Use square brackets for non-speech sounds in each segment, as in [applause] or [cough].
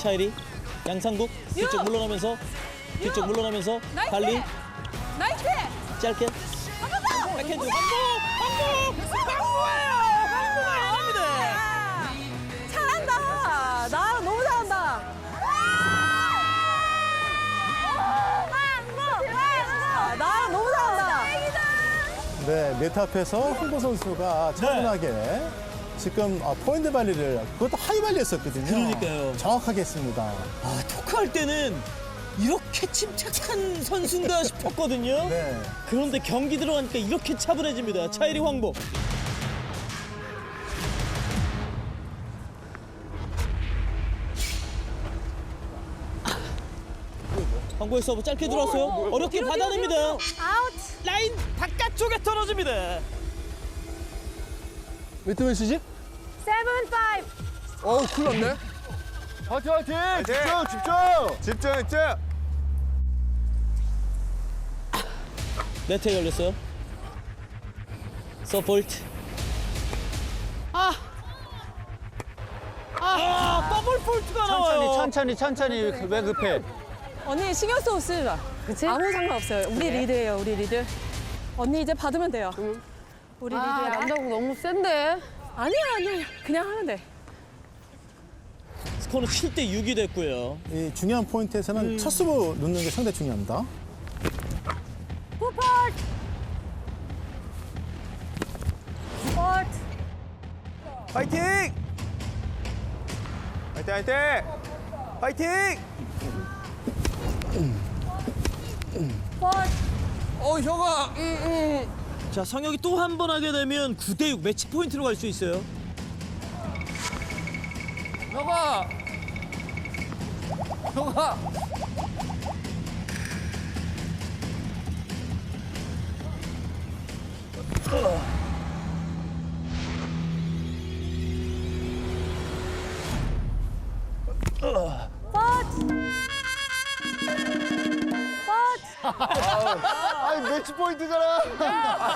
차일이 양상국 뒤쪽 물러나면서 뒤쪽 물러나면서 나이스! 달리 나이스! 짧게 백핸드 황복 황복이에요 황복이에요 합니다 잘한다. 나 너무 잘한다. 나 너무 잘한다. 네, 네트 앞에서 홍보 선수가 차분하게 지금 어, 포인트 발리를 그것도 하이 발리 했었거든요. 그러니까요. 정확하게 했습니다. 아 토크할 때는 이렇게 침착한 선수인가 [laughs] 싶었거든요 네. 그런데 경기 들어가니까 이렇게 차분해집니다 차일이 황복 황복의 서브 짧게 들어왔어요 어렵게 받아냅니다 아웃. 라인 바깥쪽에 떨어집니다 몇대 몇이지? 세븐 파이브. 어우, 큰일 났네. 화이팅, 화이팅! 집중, 집중! 집중, 집중! 네트에 걸렸어요 서폴트 아! 아! 더블 폴트가 나와요 천천히 천천히 왜 급해? 언니 신경 쓰고 쓰지 마. 그치? 아무 상관없어요. 우리 리드예요, 우리 리드. 언니 이제 받으면 돼요. 우리 아, 리드야. 남자국 너무 센데? 아니야, 아니야. 그냥 하면 돼. 스코어는 7대 6이 됐고요 이 중요한 포인트에서는 첫 수브 넣는 게 상당히 중요합니다. 푸펄트. 푸펄트. 화이팅! 화이팅, 화이팅! 화이팅! 푸펄트. 어, 형아! 자 성혁이 또 한 번 하게 되면 9대 6 매치 포인트로 갈 수 있어요 형아! 형아! 아니, 매치 포인트잖아! 아,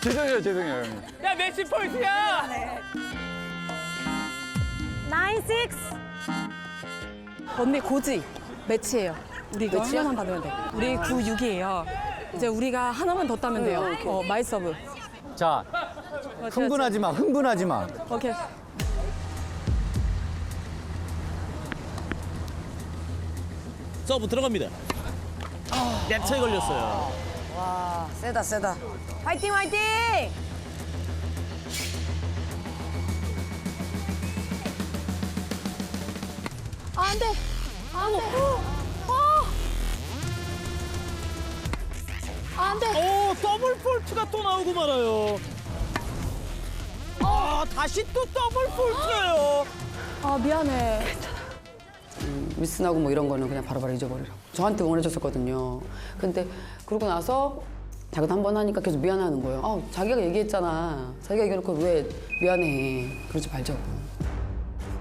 죄송해요, 죄송해요, 형님. 야 매치 포인트야 나인 식스. 언니 고지 매치예요. 우리 이거 하나만 받으면 돼. 우리 9, 6이에요. 이제 우리가 하나만 더 따면 돼요. 어, 마이 서브. 자, 흥분하지 마, 흥분하지 마. 오케이. 서브 들어갑니다 네트에 걸렸어요 와, 세다, 세다. 화이팅, 화이팅! 아, 안 돼. 안 돼. 어. 안 돼. 오 더블 폴트가 또 나오고 말아요 아 다시 또 더블 폴트예요 아, 미안해. 미스나고 뭐 이런 거는 그냥 바로바로 잊어버리라. 저한테 원해줬었거든요. 근데 그러고 나서 자기도 한 번 하니까 계속 미안해하는 거예요. 아, 자기가 얘기했잖아. 자기가 얘기해놓고 왜 미안해. 그러지 말자고.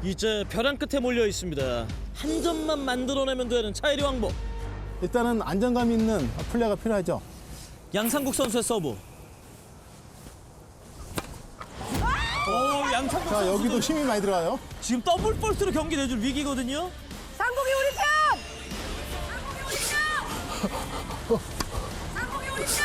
이제 벼랑 끝에 몰려 있습니다 한 점만 만들어내면 되는 차일이 왕복 일단은 안정감 있는 플레이가 필요하죠. 양상국 선수의 서브 오 양상국 자, 선수도 여기도 힘이 많이 들어가요. 지금 더블 폴트로 경기 내줄 위기거든요 상국이 우리 편!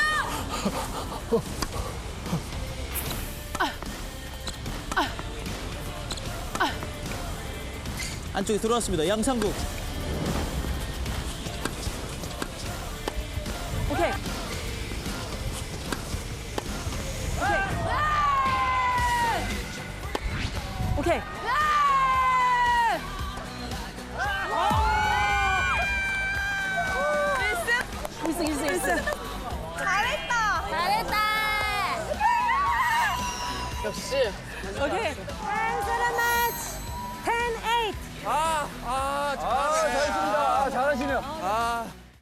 안쪽에 들어왔습니다 양상국 오케이. 오케이. 오케이. 잘했다. 잘했다. 역시. 오케이. 댄스라 매치. 10, 8. 아, 아, 잘하시네요. 아,